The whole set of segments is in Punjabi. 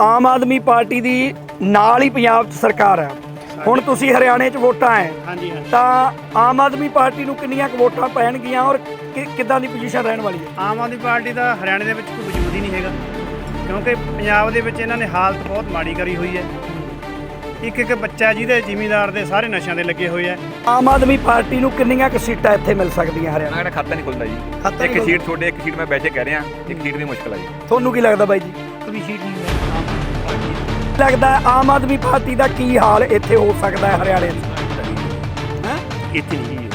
ਆਮ ਆਦਮੀ ਪਾਰਟੀ ਦੀ ਨਾਲ ਹੀ ਪੰਜਾਬ 'ਚ ਸਰਕਾਰ ਹੈ। ਹੁਣ ਤੁਸੀਂ ਹਰਿਆਣੇ 'ਚ ਵੋਟਾਂ ਹੈ ਤਾਂ ਆਮ ਆਦਮੀ ਪਾਰਟੀ ਨੂੰ ਕਿੰਨੀਆਂ ਕੁ ਵੋਟਾਂ ਪੈਣਗੀਆਂ ਔਰ ਕਿ- ਕਿੱਦਾਂ ਦੀ ਪੋਜੀਸ਼ਨ ਰਹਿਣ ਵਾਲੀ ਹੈ? ਆਮ ਆਦਮੀ ਪਾਰਟੀ ਦਾ ਹਰਿਆਣੇ ਦੇ ਵਿੱਚ ਕੋਈ ਵਜੂਦ ਹੀ ਨਹੀਂ ਹੈਗਾ। ਕਿਉਂਕਿ ਪੰਜਾਬ ਦੇ ਵਿੱਚ ਇਹਨਾਂ ਨੇ ਹਾਲਤ ਬਹੁਤ ਮਾੜੀ ਕਰੀ ਹੋਈ ਹੈ। ਇੱਕ ਇੱਕ ਬੱਚਾ ਜਿਹਦੇ ਜ਼ਿਮੀਂਦਾਰ ਦੇ ਸਾਰੇ ਨਸ਼ਿਆਂ ਦੇ ਲੱਗੇ ਹੋਏ ਆ। ਆਮ ਆਦਮੀ ਪਾਰਟੀ ਨੂੰ ਕਿੰਨੀਆਂ ਕੁ ਸੀਟਾਂ ਇੱਥੇ ਮਿਲ ਸਕਦੀਆਂ ਹਰਿਆਣਾ ਦਾ ਖਾਤਾ ਨਹੀਂ ਖੁੱਲਦਾ ਜੀ। ਇੱਕ ਸੀਟ ਛੋੜੇ ਇੱਕ ਸੀਟ ਮੈਂ ਵੈਸੇ ਕਹਿ ਰਿਹਾ ਇੱਕ ਸੀਟ ਦੀ ਮੁਸ਼ਕਲ ਆ ਜੀ। ਤੁਹਾਨੂੰ ਕੀ ਲੱਗਦਾ ਬਾਈ ਜੀ? ਕੋਈ ਸੀਟ ਨਹੀਂ ਲੱਗਦਾ ਆਮ ਆਦਮੀ ਪਾਰਟੀ ਦਾ ਕੀ ਹਾਲ ਇੱਥੇ ਹੋ ਸਕਦਾ ਹੈ ਹਰਿਆਣੇ 'ਚ? ਹੈਂ? ਇੱਥੇ ਨਹੀਂ ਜੀ।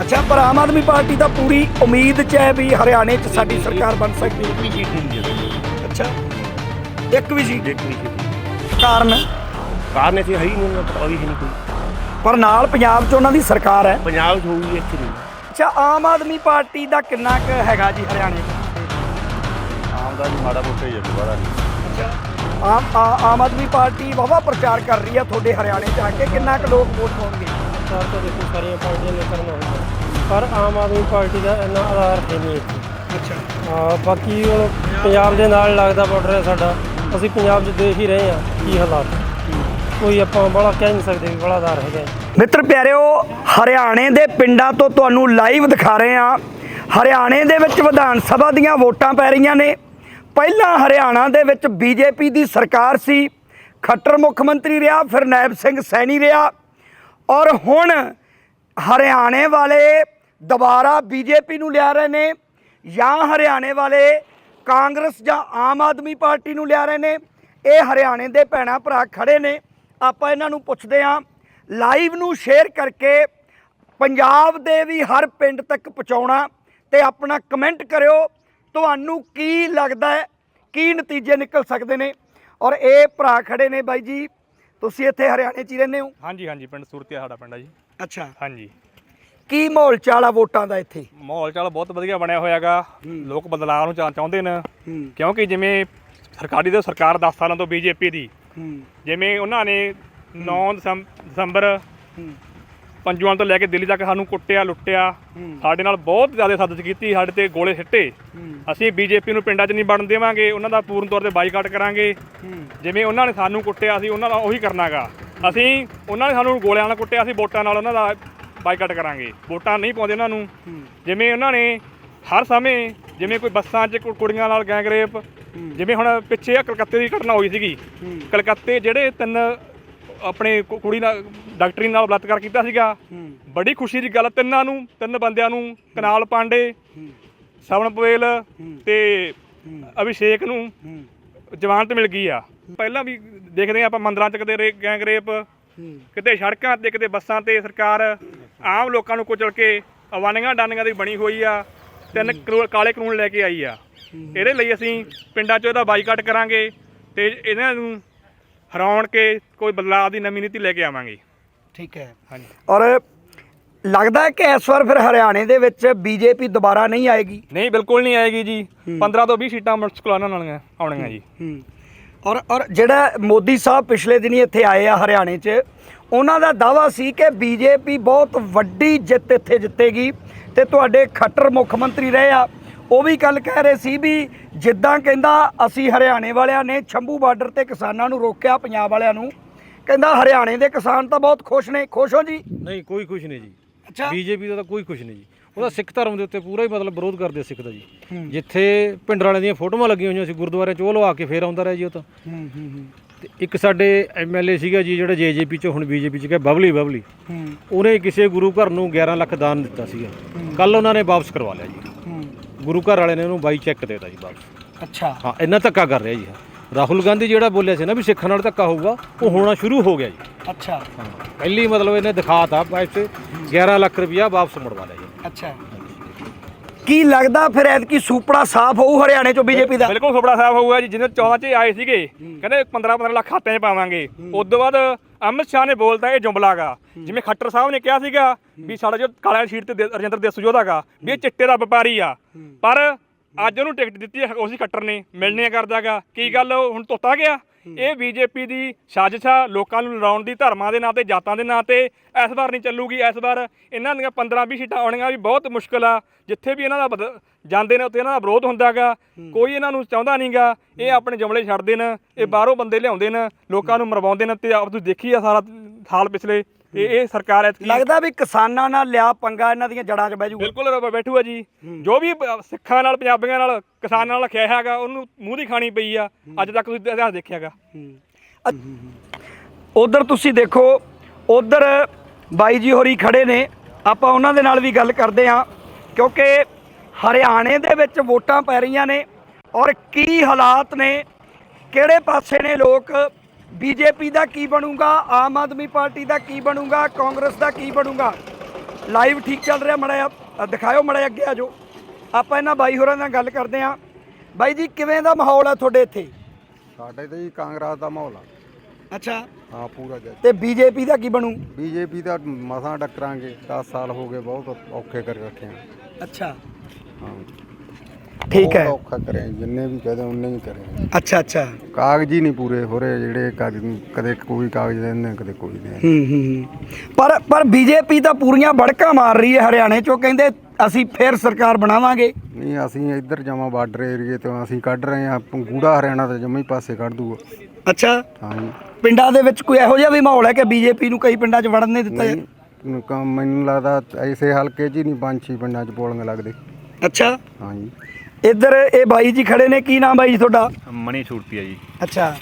ਅੱਛਾ ਪਰ ਆਮ ਆਦਮੀ ਪਾਰਟੀ ਤਾਂ ਪੂਰੀ ਉਮੀਦ 'ਚ ਹੈ ਵੀ ਹਰਿਆਣੇ 'ਚ ਸਾਡੀ ਸਰਕਾਰ ਬਣ ਸਕਦੀ ਹੈ। ਨਹੀਂ ਹੈ ਅੱਛਾ ਇੱਕ ਵੀ ਸੀਟ ਕੋਈ ਸੀਟ ਕਾਰਨ? ਕਾਰਨ ਇੱਥੇ ਹੈ ਹੀ ਨਹੀਂ ਉਹਨਾਂ ਪਤਾ ਵੀ ਹੈ ਨਹੀਂ ਕੋਈ। ਪਰ ਨਾਲ ਪੰਜਾਬ 'ਚ ਉਹਨਾਂ ਦੀ ਸਰਕਾਰ ਹੈ। ਪੰਜਾਬ 'ਚ ਹੋਊਗੀ ਇੱਥੇ ਨਹੀਂ। ਅੱਛਾ ਆਮ ਆਦਮੀ ਪਾਰਟੀ ਦਾ ਕਿੰਨਾ ਕੁ ਹੈਗਾ ਜੀ ਹਰਿਆਣੇ 'ਚ? ਆਮ ਦਾ ਮਾੜਾ ਮੋਟਾ ਹੀ ਹੈ ਦੁਬਾਰਾ ਨਹੀਂ। ਅੱਛਾ। ਆਮ ਆ- ਆਮ ਆਦਮੀ ਪਾਰਟੀ ਵਾਹਵਾ ਪ੍ਰਚਾਰ ਕਰ ਰਹੀ ਹੈ ਤੁਹਾਡੇ ਹਰਿਆਣੇ 'ਚ ਆ ਕੇ। ਕਿੰਨਾ ਕੁ ਲੋਕ ਵੋਟ ਪਾਉਣਗੇ? ਸਰਕਾਰ ਤਾਂ ਦੇਖੋ ਸਾਰੀਆਂ ਪਾਰਟੀਆਂ ਨੇ ਕਰਨਾ ਹੁੰਦਾ ਪਰ ਆਮ ਆਦਮੀ ਪਾਰਟੀ ਦਾ ਇੰਨਾ ਆਧਾਰ ਹੈ ਨਹੀਂ। ਇੱਥੇ ਅੱਛਾ। ਹਾਂ ਬਾਕੀ ਹੁਣ ਪੰਜਾਬ ਦੇ ਨਾਲ ਲੱਗਦਾ ਬਾਰਡਰ ਹੈ ਸਾਡਾ। ਅਸੀਂ ਪੰਜਾਬ 'ਚ ਦੇਖ ਹੀ ਰਹੇ ਹਾਂ ਕੀ ਹਾਲਾਤ। ਕੋਈ ਆਪਾਂ ਬੜਾ ਕਹਿ ਨਹੀਂ ਸਕਦੇ ਵੀ ਬੜਾ ਆਧਾਰ ਹੈਗਾ ਹੈ। ਮਿੱਤਰ ਪਿਆਰਿਓ ਹਰਿਆਣੇ ਦੇ ਪਿੰਡਾਂ ਤੋਂ ਤੁਹਾਨੂੰ ਲਾਈਵ ਦਿਖਾ ਰਹੇ ਹਾਂ। ਹਰਿਆਣੇ ਦੇ ਵਿੱਚ ਵਿਧਾਨ ਸਭਾ ਦੀਆਂ ਵੋਟਾਂ ਪੈ ਰਹੀਆਂ ਨੇ। ਪਹਿਲਾਂ ਹਰਿਆਣਾ ਦੇ ਵਿੱਚ ਬੀਜੇਪੀ ਦੀ ਸਰਕਾਰ ਸੀ, ਖੱਟਰ ਮੁੱਖ ਮੰਤਰੀ ਰਿਹਾ, ਫਿਰ ਨਾਇਬ ਸਿੰਘ ਸੈਣੀ ਰਿਹਾ ਔਰ ਹੁਣ ਹਰਿਆਣੇ ਵਾਲੇ ਦੁਬਾਰਾ ਬੀਜੇਪੀ ਨੂੰ ਲਿਆ ਰਹੇ ਨੇ ਜਾਂ ਹਰਿਆਣੇ ਵਾਲੇ ਕਾਂਗਰਸ ਜਾਂ ਆਮ ਆਦਮੀ ਪਾਰਟੀ ਨੂੰ ਲਿਆ ਰਹੇ ਨੇ, ਇਹ ਹਰਿਆਣੇ ਦੇ ਭੈਣਾ ਭਰਾ ਖੜੇ ਨੇ। ਆਪਾਂ ਇਹਨਾਂ ਨੂੰ ਪੁੱਛਦੇ ਹਾਂ, ਲਾਈਵ ਨੂੰ ਸ਼ੇਅਰ ਕਰਕੇ ਪੰਜਾਬ ਦੇ ਵੀ ਹਰ ਪਿੰਡ ਤੱਕ ਪਹੁੰਚਾਉਣਾ ਤੇ ਆਪਣਾ ਕਮੈਂਟ ਕਰਿਓ। ਤੁਹਾਨੂੰ ਕੀ ਲੱਗਦਾ ਹੈ? ਕੀ ਨਤੀਜੇ ਨਿਕਲ ਸਕਦੇ ਨੇ? ਔਰ ਇਹ ਭਰਾ ਖੜੇ ਨੇ ਬਾਈ ਜੀ। ਤੁਸੀਂ ਇੱਥੇ ਹਰਿਆਣੇ 'ਚ ਹੀ ਰਹਿੰਦੇ ਹੋ? ਹਾਂਜੀ ਹਾਂਜੀ ਪਿੰਡ ਸੁਰਤੀਆ ਸਾਡਾ ਪਿੰਡ ਆ ਜੀ। ਅੱਛਾ। ਹਾਂਜੀ। ਕੀ ਮਾਹੌਲ ਚਾਲ ਆ ਵੋਟਾਂ ਦਾ ਇੱਥੇ? ਮਾਹੌਲ ਚਾਲ ਬਹੁਤ ਵਧੀਆ ਬਣਿਆ ਹੋਇਆਗਾ ਲੋਕ ਬਦਲਾਅ ਨੂੰ ਚਾ- ਚਾਹੁੰਦੇ ਨੇ। ਕਿਉਂਕਿ ਜਿਵੇਂ ਸਰਕਾਰੀ ਦੇ ਸਰਕਾਰ 10 ਸਾਲਾਂ ਤੋਂ ਬੀਜੇਪੀ ਦੀ। ਜਿਵੇਂ ਉਹਨਾਂ ਨੇ 9 ਦਸੰਬ- ਦਸੰਬਰ ਪੰਜੂਆਂ ਤੋਂ ਲੈ ਕੇ ਦਿੱਲੀ ਤੱਕ ਸਾਨੂੰ ਕੁੱਟਿਆ ਲੁੱਟਿਆ। ਸਾਡੇ ਨਾਲ ਬਹੁਤ ਜ਼ਿਆਦਾ ਸਾਜ਼ਿਸ਼ ਕੀਤੀ ਸਾਡੇ ਤੇ ਗੋਲੇ ਸਿੱਟੇ। ਅਸੀਂ ਬੀਜੇਪੀ ਨੂੰ ਪਿੰਡਾਂ 'ਚ ਨਹੀਂ ਵੜਨ ਦੇਵਾਂਗੇ ਉਹਨਾਂ ਦਾ ਪੂਰਨ ਤੌਰ ਤੇ ਬਾਈਕਾਟ ਕਰਾਂਗੇ। ਜਿਵੇਂ ਉਹਨਾਂ ਨੇ ਸਾਨੂੰ ਕੁੱਟਿਆ ਅਸੀਂ ਉਹਨਾਂ ਦਾ ਉਹੀ ਕਰਨਾਗਾ। ਅਸੀਂ ਉਹਨਾਂ ਨੇ ਸਾਨੂੰ ਗੋਲਿਆਂ ਨਾਲ ਕੁੱਟਿਆ ਅਸੀਂ ਵੋਟਾਂ ਨਾਲ ਉਹਨਾਂ ਦਾ ਬਾਈਕਾਟ ਕਰਾਂਗੇ। ਵੋਟਾਂ ਨਹੀਂ ਪਾਉਂਦੇ ਉਹਨਾਂ ਨੂੰ। ਜਿਵੇਂ ਉਹਨਾਂ ਨੇ ਹਰ ਸਮੇਂ ਜਿਵੇਂ ਕੋਈ ਬੱਸਾਂ 'ਚ ਕੁੜੀਆਂ ਨਾਲ ਗੈਂਗ ਰੇਪ ਜਿਵੇਂ ਹੁਣ ਪਿੱਛੇ ਆ ਕਲਕੱਤੇ ਦੀ ਘਟਨਾ ਹੋਈ ਸੀਗੀ। ਕਲਕੱਤੇ ਜਿਹੜੇ ਤਿੰਨ ਆਪਣੇ ਕੁ- ਕੁੜੀ ਨਾਲ ਡਾਕਟਰੀ ਨਾਲ ਬਲਾਤਕਾਰ ਕੀਤਾ ਸੀਗਾ। ਬੜੀ ਖੁਸ਼ੀ ਦੀ ਗੱਲ ਤਿੰਨਾਂ ਨੂੰ ਤਿੰਨ ਬੰਦਿਆਂ ਨੂੰ ਕਨਾਲ ਪਾਂਡੇ ਸਵਨ ਪਵੇਲ ਤੇ ਅਭਿਸ਼ੇਕ ਨੂੰ ਜਵਾਨਤ ਮਿਲ ਗਈ ਆ। ਪਹਿਲਾਂ ਵੀ ਦੇਖਦੇ ਆ ਆਪਾਂ ਮੰਦਰਾਂ 'ਚ ਕਿਤੇ ਰੇ- ਗੈਂਗ ਰੇਪ ਕਿਤੇ ਸੜਕਾਂ ਤੇ ਕਿਤੇ ਬੱਸਾਂ ਤੇ ਸਰਕਾਰ ਆਮ ਲੋਕਾਂ ਨੂੰ ਕੁਚਲ ਕੇ ਅਵਾਨੀਆਂ ਡਾਨੀਆਂ ਦੀ ਬਣੀ ਹੋਈ ਆ ਤਿੰਨ ਕਾਨੂੰਨ- ਕਾਲੇ ਕਾਨੂੰਨ ਲੈ ਕੇ ਆਈ ਆ। ਇਹਦੇ ਲਈ ਅਸੀਂ ਪਿੰਡਾਂ 'ਚ ਇਹਦਾ ਬਾਈਕਾਟ ਕਰਾਂਗੇ ਤੇ ਇਹਨਾਂ ਨੂੰ ਹਰਾਉਣ ਕੇ ਕੋਈ ਬਦਲਾਅ ਦੀ ਨਵੀਂ ਨੀਤੀ ਲੈ ਕੇ ਆਵਾਂਗੇ। ਠੀਕ ਹੈ। ਹਾਂਜੀ। ਔਰ ਲੱਗਦਾ ਹੈ ਕਿ ਇਸ ਵਾਰ ਫਿਰ ਹਰਿਆਣੇ ਦੇ ਵਿੱਚ ਬੀਜੇਪੀ ਦੁਬਾਰਾ ਨਹੀਂ ਆਏਗੀ? ਨਹੀਂ ਬਿਲਕੁਲ ਨਹੀਂ ਆਏਗੀ ਜੀ। 15 ਤੋਂ 20 ਸੀਟਾਂ ਮੁਸ਼ਕਲ ਵਾਲੀਆਂ ਆਉਣੀਆਂ ਜੀ। ਹੂੰ ਔਰ ਔਰ ਜਿਹੜਾ ਮੋਦੀ ਸਾਹਿਬ ਪਿਛਲੇ ਦਿਨੀ ਇੱਥੇ ਆਏ ਆ ਹਰਿਆਣੇ 'ਚ ਉਹਨਾਂ ਦਾ ਦਾਵਾ ਸੀ ਕਿ ਬੀਜੇਪੀ ਬਹੁਤ ਵੱਡੀ ਜਿੱਤ ਇੱਥੇ ਜਿੱਤੇਗੀ ਤੇ ਤੁਹਾਡੇ ਖੱਟਰ ਮੁੱਖ ਮੰਤਰੀ ਰਹੇ ਆ। ਉਹ ਵੀ ਕੱਲ ਕਹਿ ਰਹੇ ਸੀ ਵੀ ਜਿੱਦਾਂ ਕਹਿੰਦਾ ਅਸੀਂ ਹਰਿਆਣੇ ਵਾਲਿਆਂ ਨੇ ਛੰਭੂ ਬਾਰਡਰ ਤੇ ਕਿਸਾਨਾਂ ਨੂੰ ਰੋਕਿਆ ਪੰਜਾਬ ਵਾਲਿਆਂ ਨੂੰ। ਕਹਿੰਦਾ ਹਰਿਆਣੇ ਦੇ ਕਿਸਾਨ ਤਾਂ ਬਹੁਤ ਖੁਸ਼ ਨੇ। ਖੁਸ਼ ਹੋ ਜੀ? ਨਹੀਂ ਕੋਈ ਕੁਝ ਨਹੀਂ ਜੀ। ਅੱਛਾ। ਬੀਜੇਪੀ ਦਾ ਤਾਂ ਕੋਈ ਕੁਝ ਨਹੀਂ ਜੀ। ਉਹਦਾ ਸਿੱਖ ਧਰਮ ਦੇ ਉੱਤੇ ਪੂਰਾ ਹੀ ਮਤਲਬ ਵਿਰੋਧ ਕਰਦੇ ਆ ਸਿੱਖ ਦਾ ਜੀ। ਜਿੱਥੇ ਪਿੰਡ ਵਾਲਿਆਂ ਦੀਆਂ ਫੋਟੋਆਂ ਲੱਗੀਆਂ ਹੋਈਆਂ ਸੀ ਗੁਰਦੁਆਰੇ 'ਚ ਉਹ ਲਵਾ ਕੇ ਫੇਰ ਆਉਂਦਾ ਰਿਹਾ ਜੀ ਉਹ ਤਾਂ। ਹੂੰ ਹੂੰ ਹੂੰ। ਤੇ ਇੱਕ ਸਾਡੇ ਐਮਐਲਏ ਸੀਗਾ ਜੀ ਜਿਹੜਾ ਜੇਜੇਪੀ 'ਚ ਹੁਣ ਬੀਜੇਪੀ 'ਚ ਗਿਆ ਬਬਲੀ ਬਬਲੀ। ਉਹਨੇ ਕਿਸੇ ਗੁਰੂ ਘਰ ਨੂੰ 11 ਲੱਖ ਦਾਨ ਦਿੱਤਾ ਸੀਗਾ। ਕੱਲ ਉਹਨਾਂ ਨੇ ਵਾਪਸ ਕਰਵਾ ਲਿਆ ਜੀ। ਗੁਰੂ ਘਰ ਵਾਲੇ ਨੇ ਉਹਨੂੰ ਬਾਈ ਚੈੱਕ ਦੇਤਾ ਜੀ ਵਾਪਸ ਅੱਛਾ। ਹਾਂ ਇੰਨਾ ਧੱਕਾ ਕਰ ਰਿਹਾ ਜੀ ਰਾਹੁਲ ਗਾਂਧੀ ਜਿਹੜਾ ਬੋਲਿਆ ਸੀ ਨਾ ਵੀ ਸਿੱਖਾਂ ਨਾਲ ਧੱਕਾ ਹੋਊਗਾ ਉਹ ਹੋਣਾ ਸ਼ੁਰੂ ਹੋ ਗਿਆ ਜੀ। ਅੱਛਾ। ਹਾਂ ਪਹਿਲੀ ਮਤਲਬ ਇਹਨੇ ਦਿਖਾਤਾ ਪੈਸੇ 11 ਲੱਖ ਰੁਪਇਆ ਵਾਪਸ ਮੁੜਵਾ ਲਿਆ ਜੀ। ਅੱਛਾ। ਕੀ ਲੱਗਦਾ ਫਿਰ ਐਤਕੀ ਸੂਪੜਾ ਸਾਫ਼ ਹੋਊ ਹਰਿਆਣੇ ਚੋਂ ਬੀਜੇਪੀ ਦਾ? ਬਿਲਕੁਲ ਖਬੜਾ ਸਾਹਿਬ ਹੋਊਗਾ ਜੀ ਜਿਹਨੇ 14 ਚ ਆਏ ਸੀਗੇ ਕਹਿੰਦੇ 15 15 ਲੱਖ ਖਾਤਿਆਂ 'ਚ ਪਾਵਾਂਗੇ। ਉਸ ਤੋਂ ਬਾਅਦ ਅਮਿਤ ਸ਼ਾਹ ਨੇ ਬੋਲਤਾ ਇਹ ਜੁਮਲਾਗਾ ਜਿਵੇਂ ਖੱਟਰ ਸਾਹਿਬ ਨੇ ਕਿਹਾ ਸੀਗਾ ਵੀ ਸਾਡਾ ਜੋ ਕਾਲਾ ਸ਼ੀਟ ਤੇ ਦੇ- ਰਜਿੰਦਰ ਦੇਸੂਜੋਦਾਗਾ ਵੀ ਇਹ ਚਿੱਟੇ ਦਾ ਵਪਾਰੀ ਆ। ਪਰ ਅੱਜ ਉਹਨੂੰ ਟਿਕਟ ਦਿੱਤੀ ਹੈ ਉਸੇ ਖੱਟਰ ਨੇ ਮਿਲਣੀਆਂ ਕਰਦਾਗਾ ਕੀ ਗੱਲ ਉਹ ਹੁਣ ਤੋਤਾ ਗਿਆ? ਇਹ ਬੀਜੇਪੀ ਦੀ ਸਾਜ਼ਿਸ਼ ਆ ਲੋਕਾਂ ਨੂੰ ਲੜਾਉਣ ਦੀ ਧਰਮਾਂ ਦੇ ਨਾਂ ਤੇ ਜਾਤਾਂ ਦੇ ਨਾਂ ਤੇ। ਇਸ ਵਾਰ ਨਹੀਂ ਚੱਲੂਗੀ ਇਸ ਵਾਰ ਇਹਨਾਂ ਦੀਆਂ 15-20 ਸੀਟਾਂ ਆਉਣੀਆਂ ਵੀ ਬਹੁਤ ਮੁਸ਼ਕਲ ਆ। ਜਿੱਥੇ ਵੀ ਇਹਨਾਂ ਦਾ ਜਾਂਦੇ ਨੇ ਉੱਥੇ ਇਹਨਾਂ ਦਾ ਵਿਰੋਧ ਹੁੰਦਾਗਾ ਕੋਈ ਇਹਨਾਂ ਨੂੰ ਚਾਹੁੰਦਾ ਨਹੀਂਗਾ ਇਹ ਆਪਣੇ ਜਮਲੇ ਛੱਡਦੇ ਨੇ ਇਹ ਬਾਹਰੋਂ ਬੰਦੇ ਲਿਆਉਂਦੇ ਨੇ ਲੋਕਾਂ ਨੂੰ ਮਰਵਾਉਂਦੇ ਨੇ ਤੇ ਆਪ ਤੁਸੀਂ ਦੇਖੀ ਆ ਸਾਰਾ ਹਾਲ ਪਿਛਲੇ। ਇਹ ਇਹ ਸਰਕਾਰ ਐਤਕੀ ਲੱਗਦਾ ਵੀ ਕਿਸਾਨਾਂ ਨਾਲ ਲਿਆ ਪੰਗਾ ਇਹਨਾਂ ਦੀਆਂ ਜੜਾਂ 'ਚ ਬਹਿ ਜਾਊਗਾ ਬਿਲਕੁਲ ਰ- ਬੈਠੂਗਾ ਜੀ। ਜੋ ਵੀ ਸਿੱਖਾਂ ਨਾਲ ਪੰਜਾਬੀਆਂ ਨਾਲ ਕਿਸਾਨਾਂ ਨਾਲ ਰੱਖਿਆ ਹੈਗਾ ਉਹਨੂੰ ਮੂੰਹ ਦੀ ਖਾਣੀ ਪਈ ਆ। ਅੱਜ ਤੱਕ ਤੁਸੀਂ ਇਤਿਹਾਸ ਦੇਖਿਆਗਾ ਉਧਰ ਤੁਸੀਂ ਦੇਖੋ ਉਧਰ ਬਾਈ ਜੀ ਹੋਰੀ ਖੜੇ ਨੇ। ਆਪਾਂ ਉਹਨਾਂ ਦੇ ਨਾਲ ਵੀ ਗੱਲ ਕਰਦੇ ਹਾਂ ਕਿਉਂਕਿ ਹਰਿਆਣੇ ਦੇ ਵਿੱਚ ਵੋਟਾਂ ਪੈ ਰਹੀਆਂ ਨੇ ਔਰ ਕੀ ਹਾਲਾਤ ਨੇ ਕਿਹੜੇ ਪਾਸੇ ਨੇ ਲੋਕ? ਬੀਜੇਪੀ ਦਾ ਕੀ ਬਣੂਗਾ? ਆਮ ਆਦਮੀ ਪਾਰਟੀ ਦਾ ਕੀ ਬਣੂਗਾ? ਕਾਂਗਰਸ ਦਾ ਕੀ ਬਣੂਗਾ? ਲਾਈਵ ਠੀਕ ਚੱਲ ਰਿਹਾ ਮੜਾ ਦਿਖਾਇਓ ਮੜਾ ਅੱਗੇ ਆ ਜਾਓ। ਆਪਾਂ ਇਹਨਾਂ ਬਾਈ ਹੋਰਾਂ ਨਾਲ ਗੱਲ ਕਰਦੇ ਹਾਂ। ਬਾਈ ਜੀ ਕਿਵੇਂ ਦਾ ਮਾਹੌਲ ਆ ਤੁਹਾਡੇ ਇੱਥੇ? ਸਾਡੇ ਤੇ ਜੀ ਕਾਂਗਰਸ ਦਾ ਮਾਹੌਲ ਆ। ਅੱਛਾ। ਹਾਂ ਪੂਰਾ ਜੱਜ ਤੇ ਬੀਜੇਪੀ ਦਾ ਕੀ ਬਣੂ? ਬੀਜੇਪੀ ਦਾ ਮਸਾਂ ਟੱਕਰਾਂਗੇ 10 ਸਾਲ ਹੋ ਗਏ ਬਹੁਤ ਔਖੇ ਕਰ ਰੱਖੇ ਆ। ਅੱਛਾ। ਹਾਂ। ਠੀਕ ਹੈ। ਔਖਾ ਕਰੇ ਜਿੰਨੇ ਵੀ ਕਹਦੇ ਉਹਨੇ ਹੀ ਕਰੇ ਅੱਛਾ ਅੱਛਾ। ਕਾਗਜ਼ ਹੀ ਨਹੀਂ ਪੂਰੇ ਹੋ ਰਹੇ ਜਿਹੜੇ ਕਾਗਜ਼ ਕਦੇ ਕੋਈ ਕਾਗਜ਼ ਦਿੰਦੇ ਕਦੇ ਕੋਈ ਨਹੀਂ ਹੂੰ ਹੂੰ ਹੂੰ। ਪਰ ਪਰ ਬੀਜੇਪੀ ਤਾਂ ਪੂਰੀਆਂ ਬੜਕਾਂ ਮਾਰ ਰਹੀ ਹੈ ਹਰਿਆਣੇ ਚੋਂ ਕਹਿੰਦੇ ਅਸੀਂ ਫੇਰ ਸਰਕਾਰ ਬਣਾਵਾਂਗੇ। ਨਹੀਂ ਅਸੀਂ ਇੱਧਰ ਜਾਵਾਂ ਬਾਰਡਰ ਏਰੀਏ ਤੋਂ ਅਸੀਂ ਕੱਢ ਰਹੇ ਆ ਗੂੜਾ ਹਰਿਆਣਾ ਤਾਂ ਜਮਾ ਹੀ ਪਾਸੇ ਕੱਢ ਦੂਗਾ। ਅੱਛਾ। ਹਾਂ ਜੀ। ਪਿੰਡਾਂ ਦੇ ਵਿੱਚ ਕੋਈ ਇਹੋ ਜਿਹਾ ਵੀ ਮਾਹੌਲ ਹੈ ਕਿ ਬੀਜੇਪੀ ਨੂੰ ਕਈ ਪਿੰਡਾਂ 'ਚ ਵੜਨ ਨਹੀਂ ਦਿੱਤਾ ਨਹੀਂ ਕ- ਮੈਨੂੰ ਲੱਗਦਾ ਐਸੇ ਹਲਕੇ 'ਚ ਹੀ ਨਹੀਂ ਪੰਜ ਛੇ ਪਿੰਡਾਂ 'ਚ ਪੋਲਿੰਗ ਲੱਗਦੇ। ਅੱਛਾ। ਹਾਂ ਜੀ। ਇੱਧਰ ਇਹ ਬਾਈ ਜੀ ਖੜੇ ਨੇ ਕੀ ਨਾਮ ਬਾਈ ਜੀ ਤੁਹਾਡਾ? ਮਣੀ ਛੂਟਤੀ ਆ ਜੀ। ਅੱਛਾ।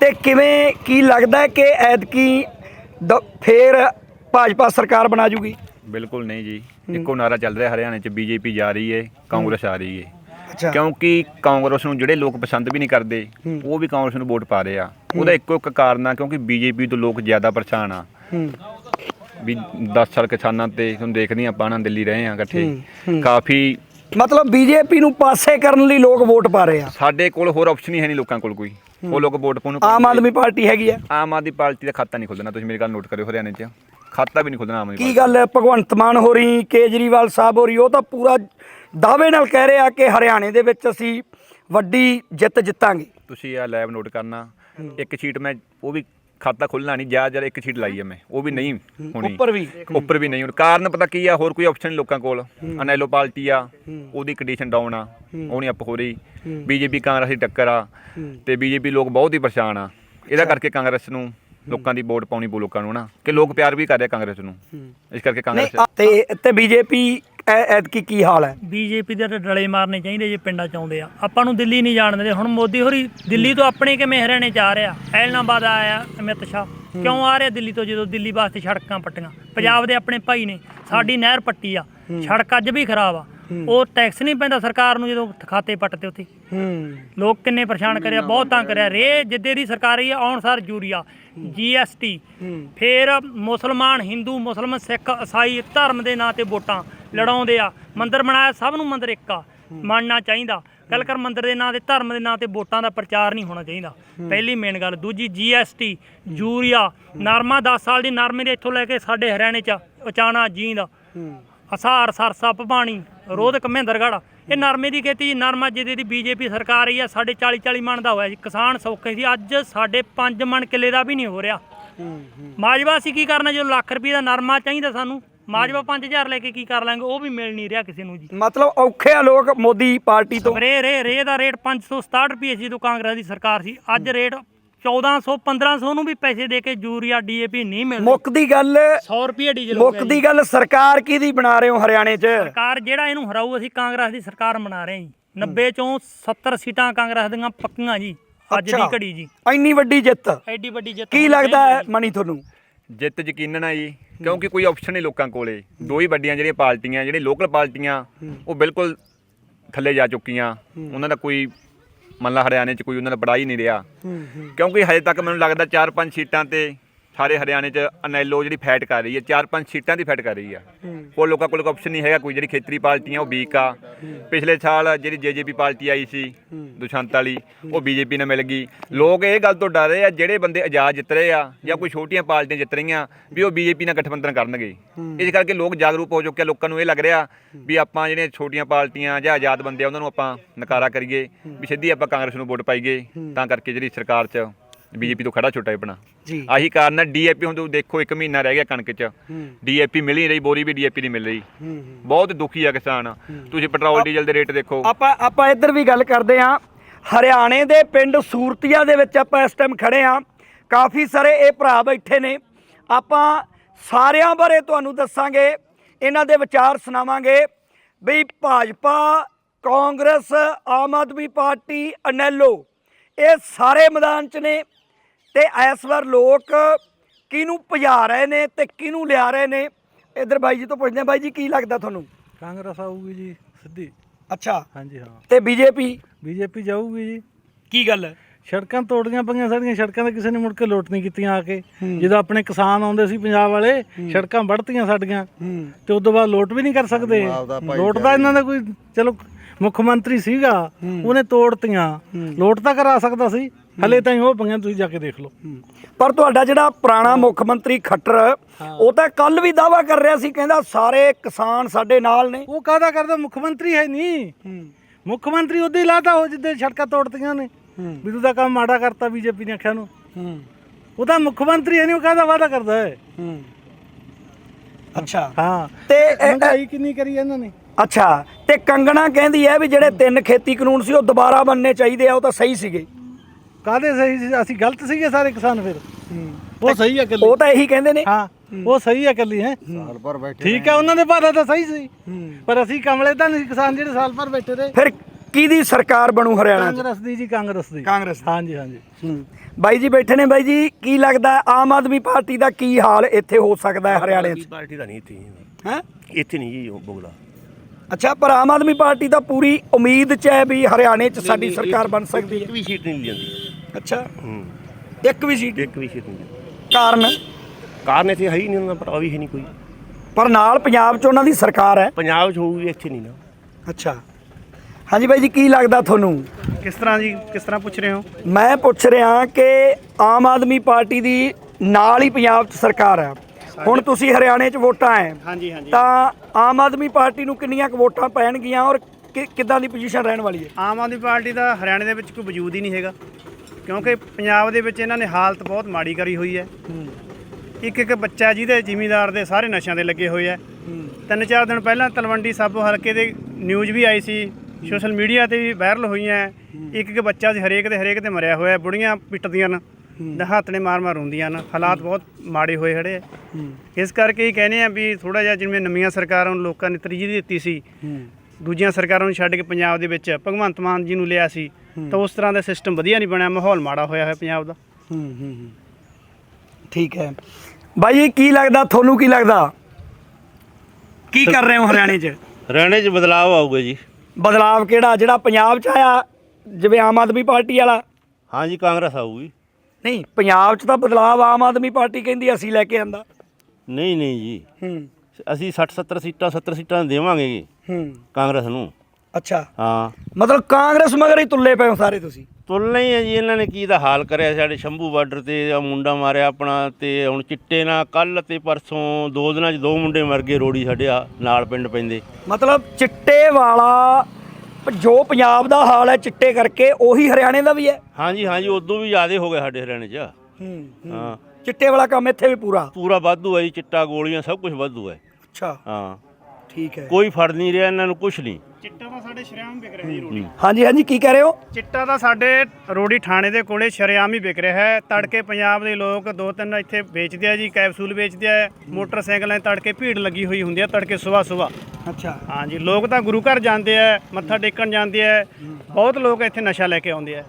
ਤੇ ਕਿਵੇਂ ਕੀ ਲੱਗਦਾ ਹੈ ਕਿ ਐਤਕੀ ਦ- ਫੇਰ ਭਾਜਪਾ ਸਰਕਾਰ ਬਣਾ ਜੂਗੀ? ਬਿਲਕੁਲ ਨਹੀਂ ਜੀ। ਇੱਕੋ ਨਾਰਾ ਚੱਲ ਰਿਹਾ ਹਰਿਆਣੇ 'ਚ ਬੀਜੇਪੀ ਜਾ ਰਹੀ ਏ ਕਾਂਗਰਸ ਆ ਰਹੀ ਏ। ਅੱਛਾ। ਕਿਉਂਕਿ ਕਾਂਗਰਸ ਨੂੰ ਜਿਹੜੇ ਲੋਕ ਪਸੰਦ ਵੀ ਨਹੀਂ ਕਰਦੇ ਉਹ ਵੀ ਕਾਂਗਰਸ ਨੂੰ ਵੋਟ ਪਾ ਰਹੇ ਆ। ਉਹਦਾ ਇੱਕੋ ਇੱਕ ਕਾਰਨ ਆ ਕਿਉਂਕਿ ਬੀਜੇਪੀ ਤੋਂ ਲੋਕ ਜ਼ਿਆਦਾ ਪਰੇਸ਼ਾਨ ਆ। ਹੂੰ। ਵੀ 10 ਸਾਲ ਕਿਸਾਨਾਂ ਤੇ ਹੁਣ ਦੇਖਦੇ ਆਪਾਂ ਨਾ ਦਿੱਲੀ ਰਹੇ ਆ ਇਕੱਠੇ। ਕਾਫੀ ਮਤਲਬ ਬੀਜੇਪੀ ਨੂੰ ਪਾਸੇ ਕਰਨ ਲਈ ਲੋਕ ਵੋਟ ਪਾ ਰਹੇ ਆ। ਸਾਡੇ ਕੋਲ ਹੋਰ ਆਪਸ਼ਨ ਹੀ ਹੈ ਨਹੀਂ ਲੋਕਾਂ ਕੋਲ ਕੋਈ। ਉਹ ਲੋਕ ਵੋਟ ਪਾਉਣ ਨੂੰ ਆਮ ਆਦਮੀ ਪਾਰਟੀ ਹੈਗੀ ਆ। ਆਮ ਆਦਮੀ ਪਾਰਟੀ ਦਾ ਖਾਤਾ ਨਹੀਂ ਖੁੱਲਣਾ ਤੁਸੀਂ ਮੇਰੀ ਗੱਲ ਨੋਟ ਕਰਿਓ ਹਰਿਆਣੇ 'ਚ। ਖਾਤਾ ਵੀ ਨਹੀਂ ਖੁੱਲਣਾ ਆਮ ਆਦਮੀ ਕੀ ਗੱਲ ਹੈ? ਭਗਵੰਤ ਮਾਨ ਹੋ ਰਹੀ ਕੇਜਰੀਵਾਲ ਸਾਹਿਬ ਹੋ ਰਹੀ ਉਹ ਤਾਂ ਪੂਰਾ ਦਾਅਵੇ ਨਾਲ ਕਹਿ ਰਹੇ ਆ ਕਿ ਹਰਿਆਣੇ ਦੇ ਵਿੱਚ ਅਸੀਂ ਵੱਡੀ ਜਿੱਤ ਜਿੱਤਾਂਗੇ। ਤੁਸੀਂ ਇਹ ਲੈਬ ਨੋਟ ਕਰਨਾ। ਇੱਕ ਸ਼ੀਟ ਮੈਂ ਉਹ ਵੀ ਖਾਤਾ ਖੁੱਲਣਾ ਨਹੀਂ ਜਾ ਜਰ ਇੱਕ ਸ਼ੀਟ ਲਾਈ ਹੈ ਮੈਂ ਉਹ ਵੀ ਨਹੀਂ ਹੋਣੀ। ਉੱਪਰ ਵੀ। ਉੱਪਰ ਵੀ ਨਹੀਂ ਹੁਣ। ਕਾਰਨ ਪਤਾ ਕੀ ਆ ਹੋਰ ਕੋਈ ਆਪਸ਼ਨ ਨਹੀਂ ਲੋਕਾਂ ਕੋਲ। ਅਨੈਲੋ ਪਾਰਟੀ ਆ ਉਹਦੀ ਕੰਡੀਸ਼ਨ ਡਾਊਨ ਆ ਉਹ ਨਹੀਂ ਅਪ ਹੋ ਰਹੀ। ਬੀਜੇਪੀ ਕਾਂਗਰਸ ਦੀ ਟੱਕਰ ਆ ਤੇ ਬੀਜੇਪੀ ਲੋਕ ਬਹੁਤ ਹੀ ਪਰੇਸ਼ਾਨ ਆ। ਇਹਦਾ ਕਰਕੇ ਕਾਂਗਰਸ ਨੂੰ ਲੋਕਾਂ ਦੀ ਵੋਟ ਪਾਉਣੀ ਪਊ ਲੋਕਾਂ ਨੂੰ ਨਾ ਕਿ ਲੋਕ ਪਿਆਰ ਵੀ ਕਰ ਰਹੇ ਕਾਂਗਰਸ ਨੂੰ। ਇਸ ਕਰਕੇ ਕਾਂਗਰਸ ਤੇ ਤੇ ਬੀਜੇਪੀ ਐਤਕੀ ਕੀ ਹਾਲ ਹੈ? ਬੀਜੇਪੀ ਦੇ ਤਾਂ ਡਲੇ ਮਾਰਨੇ ਚਾਹੀਦੇ ਜੇ ਪਿੰਡਾਂ ਚ ਆਉਂਦੇ ਆ। ਆਪਾਂ ਨੂੰ ਦਿੱਲੀ ਨਹੀਂ ਜਾਣ ਦਿੰਦੇ। ਹੁਣ ਮੋਦੀ ਹੋਰੀ ਦਿੱਲੀ ਤੋਂ ਆਪਣੇ ਕਿਵੇਂ ਹਰਿਆਣੇ ਚ ਆ ਰਿਹਾ? ਐਲਨਾਬਾਦ ਆਇਆ ਅਮਿਤ ਸ਼ਾਹ। ਕਿਉਂ ਆ ਰਿਹਾ ਦਿੱਲੀ ਤੋਂ ਜਦੋਂ ਦਿੱਲੀ ਵਾਸਤੇ ਸੜਕਾਂ ਪੱਟੀਆਂ? ਪੰਜਾਬ ਦੇ ਆਪਣੇ ਭਾਈ ਨੇ। ਸਾਡੀ ਨਹਿਰ ਪੱਟੀ ਆ। ਸੜਕ ਅੱਜ ਵੀ ਖਰਾਬ ਆ। ਉਹ ਟੈਕਸ ਨਹੀਂ ਪੈਂਦਾ ਸਰਕਾਰ ਨੂੰ ਜਦੋਂ ਖਾਤੇ ਪੱਟਦੇ ਉੱਥੇ। ਹੂੰ। ਲੋਕ ਕਿੰਨੇ ਪਰੇਸ਼ਾਨ ਕਰਿਆ ਬਹੁਤ ਤੰਗ ਕਰਿਆ। ਰੇ ਜਿੱਦੇ ਦੀ ਸਰਕਾਰ ਆਈ ਆ ਆਉਣ ਸਾਰ ਯੂਰੀਆ ਜੀਐਸਟੀ ਫਿਰ ਮੁਸਲਮਾਨ ਹਿੰਦੂ ਮੁਸਲਮਾਨ ਸਿੱਖ ਈਸਾਈ ਧਰਮ ਦੇ ਨਾਂ ਤੇ ਵੋਟਾਂ ਲੜਾਉਂਦੇ ਆ। ਮੰਦਿਰ ਬਣਾਇਆ ਸਭ ਨੂੰ ਮੰਦਿਰ ਇੱਕ ਆ। ਮੰਨਣਾ ਚਾਹੀਦਾ। ਗੱਲ ਕਰ ਮੰਦਿਰ ਦੇ ਨਾਂ ਤੇ ਧਰਮ ਦੇ ਨਾਂ ਤੇ ਵੋਟਾਂ ਦਾ ਪ੍ਰਚਾਰ ਨਹੀਂ ਹੋਣਾ ਚਾਹੀਦਾ। ਪਹਿਲੀ ਮੇਨ ਗੱਲ। ਦੂਜੀ ਜੀਐਸਟੀ ਯੂਰੀਆ। ਨਰਮਾ 10 ਸਾਲ ਦੀ ਨਰਮੇ ਦੇ ਇੱਥੋਂ ਲੈ ਕੇ ਸਾਡੇ ਹਰਿਆਣੇ ਚ ਉਚਾਣਾ ਜੀਂਦ। ਹਸਾਰ ਸਰਸਾ ਭਵਾਨੀ ਰੋਧਕ ਮਹਿੰਦਰਗੜ੍ਹ। ਇਹ ਨਰਮੇ ਦੀ ਖੇਤੀ ਜੀ ਨਰਮਾ ਜਿਹਦੇ ਦੀ ਬੀਜੇਪੀ ਸਰਕਾਰ ਆਈ ਆ ਸਾਡੇ 40 40 ਮਣ ਦਾ ਹੋਇਆ ਜੀ। ਕਿਸਾਨ ਸੌਖੇ ਸੀ ਅੱਜ ਸਾਡੇ 5 ਮਣ ਕਿੱਲੇ ਦਾ ਵੀ ਨਹੀਂ ਹੋ ਰਿਹਾ। ਮਾਜਵਾ ਅਸੀਂ ਕੀ ਕਰਨਾ ਜਦੋਂ ਲੱਖ ਰੁਪਏ ਦਾ ਨਰਮਾ ਚਾਹੀਦਾ ਸਾਨੂੰ ਮਾਜਵਾ 5000 ਲੈ ਕੇ ਕੀ ਕਰ ਲਾਂਗੇ ਉਹ ਵੀ ਮਿਲ ਨਹੀਂ ਰਿਹਾ ਕਿਸੇ ਨੂੰ ਜੀ। ਮਤਲਬ ਔਖੇ ਆ ਲੋਕ ਮੋਦੀ ਪਾਰਟੀ ਤੋਂ। ਰੇ ਰੇ ਰੇ ਦਾ ਰੇਟ 567 ਰੁਪਏ ਸੀ ਜਦੋਂ ਕਾਂਗਰਸ ਦੀ ਸਰਕਾਰ ਸੀ ਅੱਜ ਰੇਟ 1400 1500 ਨੂੰ ਵੀ ਪੈਸੇ ਦੇ ਕੇ ਯੂਰੀਆ ਡੀਏਪੀ ਨਹੀਂ ਮਿਲਦੇ। ਮੁੱਕ ਦੀ ਗੱਲ 100 ਰੁਪਏ ਡੀਜ਼ਲ ਹੋ ਮੁੱਕ ਗਿਆ ਜੀ। ਦੀ ਗੱਲ ਸਰਕਾਰ ਕਿਹਦੀ ਬਣਾ ਰਹੇ ਹੋ ਹਰਿਆਣੇ 'ਚ? ਸਰਕਾਰ ਜਿਹੜਾ ਇਹਨੂੰ ਹਰਾਊ ਅਸੀਂ ਕਾਂਗਰਸ ਦੀ ਸਰਕਾਰ ਬਣਾ ਰਹੇ ਹਾਂ ਜੀ। 90 ਚੋਂ 70 ਸੀਟਾਂ ਕਾਂਗਰਸ ਦੀਆਂ ਪੱਕੀਆਂ ਜੀ ਅੱਜ ਦੀ ਅੱਛਾ। ਘੜੀ ਜੀ। ਇੰਨੀ ਵੱਡੀ ਜਿੱਤ। ਐਡੀ ਵੱਡੀ ਜਿੱਤ ਕੀ ਹੋਣੀ ਲੱਗਦਾ ਹੈ ਚਾਹੀਦੀ ਮਣੀ ਤੁਹਾਨੂੰ? ਜਿੱਤ ਯਕੀਨਨ ਆ ਜੀ ਕਿਉਂਕਿ ਕੋਈ ਆਪਸ਼ਨ ਨਹੀਂ ਲੋਕਾਂ ਕੋਲੇ। ਦੋ ਹੀ ਵੱਡੀਆਂ ਜਿਹੜੀਆਂ ਪਾਰਟੀਆਂ ਜਿਹੜੀਆਂ ਲੋਕਲ ਪਾਰਟੀਆਂ ਉਹ ਬਿਲਕੁਲ ਥੱਲੇ ਜਾ ਚੁੱਕੀਆਂ। ਉਹਨਾਂ ਦਾ ਕੋਈ ਮੰਨ ਲਾ ਹਰਿਆਣੇ 'ਚ ਕੋਈ ਉਹਨਾਂ ਦਾ ਬੜਾ ਹੀ ਨਹੀਂ ਰਿਹਾ। ਕਿਉਂਕਿ ਹਜੇ ਤੱਕ ਮੈਨੂੰ ਲੱਗਦਾ 4-5 ਸੀਟਾਂ ਤੇ ਸਾਰੇ ਹਰਿਆਣੇ 'ਚ ਅਨੈਲੋ ਜਿਹੜੀ ਫੈਟ ਕਰ ਰਹੀ ਹੈ 4-5 ਸੀਟਾਂ ਦੀ ਫੈਟ ਕਰ ਰਹੀ ਆ। ਉਹ ਲੋਕਾਂ ਕੋਲ ਆਪਸ਼ਨ ਨਹੀਂ ਹੈਗਾ, ਕੋਈ ਜਿਹੜੀ ਖੇਤਰੀ ਪਾਰਟੀਆਂ ਉਹ ਵੀਕ ਆ। ਪਿਛਲੇ ਸਾਲ ਜਿਹੜੀ ਜੇਜੇਪੀ ਪਾਰਟੀ ਆਈ ਸੀ, ਦੁਸ਼ੰਤ ਵਾਲੀ, ਉਹ ਬੀਜੇਪੀ ਨਾਲ ਮਿਲ ਗਈ। ਲੋਕ ਇਹ ਗੱਲ ਤੋਂ ਡਰ ਰਹੇ ਆ, ਜਿਹੜੇ ਬੰਦੇ ਆਜ਼ਾਦ ਜਿੱਤ ਰਹੇ ਆ, ਜਾਂ ਕੋਈ ਛੋਟੀਆਂ ਪਾਰਟੀਆਂ ਜਿੱਤ ਰਹੀਆਂ, ਵੀ ਉਹ ਬੀਜੇਪੀ ਨਾਲ ਗਠਬੰਧਨ ਕਰਨਗੇ। ਇਸ ਕਰਕੇ ਲੋਕ ਜਾਗਰੂਕ ਹੋ ਚੁੱਕੇ ਆ, ਲੋਕਾਂ ਨੂੰ ਇਹ ਲੱਗ ਰਿਹਾ ਵੀ ਆਪਾਂ ਜਿਹੜੀਆਂ ਛੋਟੀਆਂ ਪਾਰਟੀਆਂ ਜਾਂ ਆਜ਼ਾਦ ਬੰਦੇ ਆ, ਉਹਨਾਂ ਨੂੰ ਆਪਾਂ ਨਕਾਰਾ ਕਰੀਏ, ਵੀ ਸਿੱਧੀ ਆਪਾਂ ਕਾਂਗਰਸ ਨੂੰ ਵੋਟ ਪਾਈਏ, ਤਾਂ ਕਰਕੇ ਜਿਹੜੀ ਸਰਕਾਰ 'ਚ ਬੀਜੇਪੀ ਤੋਂ ਖੜਾ ਛੋਟਾ ਆਪਣਾ। ਜੀ। ਆਹੀ ਕਾਰਨ ਹੈ ਡੀਏਪੀ ਹੁਣ ਤੁਸੀਂ ਦੇਖੋ 1 ਮਹੀਨਾ ਰਹਿ ਗਿਆ ਕਣਕ 'ਚ। ਡੀਏਪੀ ਮਿਲ ਨਹੀਂ ਰਹੀ ਬੋਰੀ ਵੀ ਡੀਏਪੀ ਨਹੀਂ ਮਿਲ ਰਹੀ। ਬਹੁਤ ਦੁਖੀ ਆ ਕਿਸਾਨ। ਤੁਸੀਂ ਪੈਟਰੋਲ ਡੀਜ਼ਲ ਦੇ ਰੇਟ ਦੇਖੋ। ਆਪਾਂ ਆਪਾਂ ਇੱਧਰ ਵੀ ਗੱਲ ਕਰਦੇ ਹਾਂ। ਹਰਿਆਣੇ ਦੇ ਪਿੰਡ ਸੂਰਤੀਆ ਦੇ ਵਿੱਚ ਆਪਾਂ ਇਸ ਟਾਈਮ ਖੜੇ ਹਾਂ। ਕਾਫੀ ਸਾਰੇ ਇਹ ਭਰਾ ਬੈਠੇ ਨੇ। ਆਪਾਂ ਸਾਰਿਆਂ ਬਾਰੇ ਤੁਹਾਨੂੰ ਦੱਸਾਂਗੇ। ਇਹਨਾਂ ਦੇ ਵਿਚਾਰ ਸੁਣਾਵਾਂਗੇ। ਵੀ ਭਾਜਪਾ ਕਾਂਗਰਸ ਆਮ ਆਦਮੀ ਪਾਰਟੀ ਅਨੈਲੋ ਇਹ ਸਾਰੇ ਮੈਦਾਨ 'ਚ ਨੇ। ਤੇ ਇਸ ਵਾਰ ਲੋਕ ਕਿਹਨੂੰ ਭਜਾ ਰਹੇ ਨੇ ਤੇ ਕਿਹਨੂੰ ਲਿਆ ਰਹੇ ਨੇ? ਇੱਧਰ ਬਾਈ ਜੀ ਤੋਂ ਪੁੱਛਦੇ ਹਾਂ। ਬਾਈ ਜੀ ਕੀ ਲੱਗਦਾ ਤੁਹਾਨੂੰ? ਕਾਂਗਰਸ ਆਊਗੀ ਜੀ ਸਿੱਧੀ। ਅੱਛਾ। ਹਾਂਜੀ ਹਾਂ। ਤੇ ਬੀਜੇਪੀ? ਬੀਜੇਪੀ ਜਾਊਗੀ ਜੀ। ਕੀ ਗੱਲ? ਹੈ ਸੜਕਾਂ ਤੋੜੀਆਂ ਪਈਆਂ ਸਾਡੀਆਂ ਸੜਕਾਂ ਤੇ ਕਿਸੇ ਨੇ ਮੁੜ ਕੇ ਲੋਟ ਨਹੀਂ ਕੀਤੀਆਂ ਆ ਕੇ। ਜਦੋਂ ਆਪਣੇ ਕਿਸਾਨ ਆਉਂਦੇ ਸੀ ਪੰਜਾਬ ਵਾਲੇ ਸੜਕਾਂ ਵੜਤੀਆਂ ਸਾਡੀਆਂ। ਤੇ ਉਸ ਤੋਂ ਬਾਅਦ ਲੋਟ ਵੀ ਨਹੀਂ ਕਰ ਸਕਦੇ। ਲੋਟ ਦਾ ਇਹਨਾਂ ਦਾ ਕੋਈ ਚਲੋ ਮੁੱਖ ਮੰਤਰੀ ਸੀਗਾ ਉਹਨੇ ਤੋੜਤੀਆਂ। ਲੋਟ ਤਾਂ ਕਰਾ ਸਕਦਾ ਸੀ। ਹਲੇ ਤਾਂ ਉਹ ਪਈਆਂ ਤੁਸੀਂ ਜਾ ਕੇ ਦੇਖ ਲਓ। ਪਰ ਤੁਹਾਡਾ ਜਿਹੜਾ ਪੁਰਾਣਾ ਮੁੱਖ ਮੰਤਰੀ ਖੱਟਰ ਉਹ ਤਾਂ ਕੱਲ ਵੀ ਦਾਵਾ ਕਰ ਰਿਹਾ ਸੀ ਕਹਿੰਦਾ ਸਾਰੇ ਕਿਸਾਨ ਸਾਡੇ ਨਾਲ ਨੇ। ਉਹ ਕਾਹਦਾ ਕਰਦਾ? ਮੁੱਖ ਮੰਤਰੀ ਹੈ ਨਹੀਂ ਮੁੱਖ ਮੰਤਰੀ ਉਹਦੇ ਹੀ ਲਾਤਾ ਉਹ ਜਿੱਦੇ ਸੜਕਾਂ ਤੋੜਤੀਆਂ ਨੇ। ਵੀ ਤੂੰ ਤਾਂ ਕੰਮ ਮਾੜਾ ਕਰਤਾ ਬੀਜੇਪੀ ਨੇ ਆਖਿਆ ਨੂੰ। ਉਹ ਤਾਂ ਮੁੱਖ ਮੰਤਰੀ ਹੈ ਨਹੀਂ ਉਹ ਕਾਹਦਾ ਵਾਅਦਾ ਕਰਦਾ ਹੈ? ਅੱਛਾ। ਹਾਂ। ਤੇ ਮਹਿੰਗਾਈ ਕਿੰਨੀ ਕਰੀ ਇਹਨਾਂ ਨੇ? ਅੱਛਾ। ਤੇ ਕੰਗਣਾ ਕਹਿੰਦੀ ਹੈ ਵੀ ਜਿਹੜੇ ਤਿੰਨ ਖੇਤੀ ਕਾਨੂੰਨ ਸੀ ਉਹ ਦੁਬਾਰਾ ਬਣਨੇ ਚਾਹੀਦੇ ਆ ਉਹ ਤਾਂ ਸਹੀ ਸੀਗੇ। ਕਾਹਦੇ ਸਹੀ ਸੀ? ਅਸੀਂ ਗਲਤ ਸੀਗੇ ਸਾਰੇ ਕਿਸਾਨ ਫਿਰ। ਉਹ ਸਹੀ ਹੈ ਕੱਲੀ। ਉਹ ਤਾਂ ਇਹੀ ਕਹਿੰਦੇ ਨੇ। ਹਾਂ ਉਹ ਸਹੀ ਹੈ ਕੱਲੀ ਹੈ। ਸਾਲ ਭਰ ਬੈਠੇ ਠੀਕ ਹੈ ਉਹਨਾਂ ਦੇ ਭਾਰਾ ਤਾਂ ਸਹੀ ਸੀ। ਪਰ ਅਸੀਂ ਕਮਲੇ ਤਾਂ ਨਹੀਂ ਕਿਸਾਨ ਜਿਹੜੇ ਸਾਲ ਭਰ ਬੈਠੇ ਰਹੇ। ਫਿਰ ਕਿਹਦੀ ਸਰਕਾਰ ਬਣੂ ਹਰਿਆਣਾ 'ਚ? ਕਾਂਗਰਸ ਦੀ ਜੀ ਕਾਂਗਰਸ ਦੀ। ਕਾਂਗਰਸ ਦੀ। ਹਾਂਜੀ ਹਾਂਜੀ। ਬਾਈ ਜੀ ਬੈਠੇ ਨੇ ਬਾਈ ਜੀ ਕੀ ਲੱਗਦਾ ਆਮ ਆਦਮੀ ਪਾਰਟੀ ਦਾ ਕੀ ਹਾਲ ਇੱਥੇ ਹੋ ਸਕਦਾ ਹੈ ਹਰਿਆਣੇ 'ਚ? ਪਾਰਟੀ ਦਾ ਨਹੀਂ ਇੱਥੇ ਹੈ? ਇੱਥੇ ਨਹੀਂ ਜੀ ਬੋਗਲਾ। ਅੱਛਾ ਪਰ ਆਮ ਆਦਮੀ ਪਾਰਟੀ ਤਾਂ ਪੂਰੀ ਉਮੀਦ 'ਚ ਹੈ ਵੀ ਹਰਿਆਣੇ 'ਚ ਸਾਡੀ ਸਰਕਾਰ ਬਣ ਸਕਦੀ ਹੈ। ਇੱਕ ਵੀ ਸੀਟ ਨਹੀਂ ਜਾਂਦੀ। ਅੱਛਾ। ਹੂੰ। ਇੱਕ ਵੀ ਸੀਟ। ਇੱਕ ਵੀ ਸੀਟ ਨਹੀਂ। ਕਾਰਨ? ਕਾਰਨ ਇੱਥੇ ਹੈ ਹੀ ਨਹੀਂ ਉਹਨਾਂ ਦਾ ਪਤਾ ਵੀ ਹੈ ਨਹੀਂ ਕੋਈ। ਪਰ ਨਾਲ ਪੰਜਾਬ 'ਚ ਉਹਨਾਂ ਦੀ ਸਰਕਾਰ ਹੈ। ਪੰਜਾਬ 'ਚ ਹੋਊਗੀ ਇੱਥੇ ਨਹੀਂ ਨਾ। ਅੱਛਾ। ਹਾਂਜੀ ਬਾਈ ਜੀ ਕੀ ਲੱਗਦਾ ਤੁਹਾਨੂੰ? ਕਿਸ ਤਰ੍ਹਾਂ ਜੀ ਕਿਸ ਤਰ੍ਹਾਂ ਪੁੱਛ ਰਹੇ ਹੋ? ਮੈਂ ਪੁੱਛ ਰਿਹਾ ਕਿ ਆਮ ਆਦਮੀ ਪਾਰਟੀ ਦੀ ਨਾਲ ਹੀ ਪੰਜਾਬ 'ਚ ਸਰਕਾਰ ਹੈ। ਹੁਣ ਤੁਸੀਂ ਹਰਿਆਣੇ 'ਚ ਵੋਟਾਂ ਹੈ। ਹਾਂਜੀ ਹਾਂਜੀ। ਤਾਂ ਆਮ ਆਦਮੀ ਪਾਰਟੀ ਨੂੰ ਕਿੰਨੀਆਂ ਕੁ ਵੋਟਾਂ ਪੈਣਗੀਆਂ ਔਰ ਕਿ- ਕਿੱਦਾਂ ਦੀ ਪੋਜੀਸ਼ਨ ਰਹਿਣ ਵਾਲੀ ਹੈ? ਆਮ ਆਦਮੀ ਪਾਰਟੀ ਦਾ ਹਰਿਆਣੇ ਦੇ ਵਿੱਚ ਕੋਈ ਵਜੂਦ ਹੀ ਨਹੀਂ ਹੈਗਾ। ਕਿਉਂਕਿ ਪੰਜਾਬ ਦੇ ਵਿੱਚ ਇਹਨਾਂ ਨੇ ਹਾਲਤ ਬਹੁਤ ਮਾੜੀ ਕਰੀ ਹੋਈ ਹੈ। ਇੱਕ ਇੱਕ ਬੱਚਾ ਜਿਹਦੇ ਜ਼ਿਮੀਂਦਾਰ ਦੇ ਸਾਰੇ ਨਸ਼ਿਆਂ ਦੇ ਲੱਗੇ ਹੋਏ ਆ ਤਿੰਨ ਚਾਰ ਦਿਨ ਪਹਿਲਾਂ ਤਲਵੰਡੀ ਸਾਬੋ ਹਲਕੇ ਦੇ ਨਿਊਜ਼ ਵੀ ਆਈ ਸੀ। ਸੋਸ਼ਲ ਮੀਡੀਆ ਤੇ ਵੀ ਵਾਇਰਲ ਹੋਈਆਂ ਇੱਕ ਇੱਕ ਬੱਚਾ ਸੀ ਹਰੇਕ ਦੇ ਹਰੇਕ ਤੇ ਮਰਿਆ ਹੋਇਆ ਬੁੜੀਆਂ ਪਿੱਟਦੀਆਂ ਨੇ ਦਹਾਤਣੇ ਮਾਰ ਮਾਰ ਹੁੰਦੀਆਂ ਨੇ ਹਾਲਾਤ ਬਹੁਤ ਮਾੜੇ ਹੋਏ ਖੜੇ ਆ ਇਸ ਕਰਕੇ ਹੀ ਕਹਿੰਦੇ ਆ ਵੀ ਥੋੜਾ ਜਿਹਾ ਜਿਵੇਂ ਨਵੀਆਂ ਸਰਕਾਰਾਂ ਨੂੰ ਲੋਕਾਂ ਨੇ ਤਰਜੀਹ ਦਿੱਤੀ ਸੀ। ਦੂਜੀਆਂ ਸਰਕਾਰਾਂ ਨੂੰ ਛੱਡ ਕੇ ਪੰਜਾਬ ਦੇ ਵਿੱਚ ਭਗਵੰਤ ਮਾਨ ਜੀ ਨੂੰ ਲਿਆ ਸੀ ਤਾਂ ਉਸ ਤਰ੍ਹਾਂ ਦਾ ਸਿਸਟਮ ਵਧੀਆ ਨਹੀਂ ਬਣਿਆ ਮਾਹੌਲ ਮਾੜਾ ਹੋਇਆ ਹੋਇਆ ਪੰਜਾਬ ਦਾ। ਠੀਕ ਹੈ। ਬਾਈ ਜੀ ਕੀ ਲੱਗਦਾ? ਤੁਹਾਨੂੰ ਕੀ ਲੱਗਦਾ? ਕੀ ਕਰ ਰਹੇ ਹੋ ਹਰਿਆਣੇ 'ਚ? ਹਰਿਆਣੇ 'ਚ ਬਦਲਾਅ ਆਊਗਾ ਜੀ। ਬਦਲਾਵ ਕਿਹੜਾ? ਜਿਹੜਾ ਪੰਜਾਬ 'ਚ ਆਇਆ ਜਿਵੇਂ ਆਮ ਆਦਮੀ ਪਾਰਟੀ ਵਾਲਾ। ਹਾਂਜੀ ਕਾਂਗਰਸ ਆਊਗੀ। ਨਹੀਂ ਪੰਜਾਬ 'ਚ ਤਾਂ ਬਦਲਾਵ ਆਮ ਆਦਮੀ ਪਾਰਟੀ ਕਹਿੰਦੀ ਅਸੀਂ ਲੈ ਕੇ ਆਂਦਾ। ਨਹੀਂ ਨਹੀਂ ਜੀ। ਹੂੰ। ਅਸੀਂ 60 70 ਸੀਟਾਂ 70 ਸੀਟਾਂ ਦੇਵਾਂਗੇ ਜੀ ਹੂੰ। ਕਾਂਗਰਸ ਨੂੰ। ਅੱਛਾ। ਹਾਂ। ਮਤਲਬ ਕਾਂਗਰਸ ਮਗਰ ਹੀ ਤੁੱਲੇ ਪਏ ਹੋ ਸਾਰੇ ਤੁਸੀਂ? ਤੁਲਨਾ ਹੀ ਹੈ ਜੀ ਇਹਨਾਂ ਨੇ ਕੀ ਦਾ ਹਾਲ ਕਰਿਆ ਸਾਡੇ ਸ਼ੰਭੂ ਬਾਰਡਰ ਤੇ ਆ ਮੁੰਡਾ ਮਾਰਿਆ ਆਪਣਾ ਤੇ ਹੁਣ ਚਿੱਟੇ ਨਾਲ ਕੱਲ ਤੇ ਪਰਸੋਂ ਦੋ ਦਿਨਾਂ 'ਚ ਦੋ ਮੁੰਡੇ ਮਰ ਗਏ ਰੋੜੀ ਸਾਡੇ ਆ ਨਾਲ ਪਿੰਡ ਪੈਂਦੇ। ਮਤਲਬ ਚਿੱਟੇ ਵਾਲਾ ਜੋ ਪੰਜਾਬ ਦਾ ਹਾਲ ਹੈ ਚਿੱਟੇ ਕਰਕੇ ਉਹੀ ਹਰਿਆਣੇ ਦਾ ਵੀ ਹੈ? ਹਾਂਜੀ ਹਾਂਜੀ ਉਦੋਂ ਵੀ ਜ਼ਿਆਦੇ ਹੋ ਗਏ ਸਾਡੇ ਹਰਿਆਣੇ 'ਚ। ਹੂੰ ਹਾਂ। ਚਿੱਟੇ ਵਾਲਾ ਕੰਮ ਇੱਥੇ ਵੀ ਪੂਰਾ? ਪੂਰਾ ਵਾਧੂ ਹੈ ਜੀ ਚਿੱਟਾ ਗੋਲੀਆਂ ਸਭ ਕੁਝ ਵਾਧੂ ਹੈ। ਅੱਛਾ। ਹਾਂ। ਠੀਕ ਹੈ। ਕੋਈ ਫੜ ਨਹੀਂ ਰਿਹਾ ਇਹਨਾਂ ਨੂੰ ਕੁਝ ਨਹੀਂ। ਚਿੱਟਾ ਤਾਂ ਸਾਡੇ ਸ਼ਰਿਆਮ ਵਿਕ ਰਿਹਾ ਜੀ ਰੋੜੀ ਹਾਂਜੀ ਹਾਂਜੀ ਕੀ ਕਹਿ ਰਹੇ ਹੋ? ਚਿੱਟਾ ਤਾਂ ਸਾਡੇ ਰੋੜੀ ਥਾਣੇ ਦੇ ਕੋਲੇ ਸ਼ਰਿਆਮ ਹੀ ਵਿਕ ਰਿਹਾ ਹੈ। ਤੜਕੇ ਪੰਜਾਬ ਦੇ ਲੋਕ ਦੋ ਤਿੰਨ ਇੱਥੇ ਵੇਚਦੇ ਆ ਜੀ ਕੈਪਸੂਲ ਵੇਚਦੇ ਆ ਮੋਟਰਸਾਈਕਲਾਂ 'ਤੇ ਤੜਕੇ ਭੀੜ ਲੱਗੀ ਹੋਈ ਹੁੰਦੀ ਆ ਤੜਕੇ ਸਵੇਰ ਸਵੇਰ ਅੱਛਾ। ਹਾਂਜੀ ਲੋਕ ਤਾਂ ਗੁਰੂ ਘਰ ਜਾਂਦੇ ਆ ਮੱਥਾ ਟੇਕਣ ਜਾਂਦੇ ਆ। ਬਹੁਤ ਲੋਕ ਇੱਥੇ ਨਸ਼ਾ ਲੈ ਕੇ ਆਉਂਦੇ ਆ।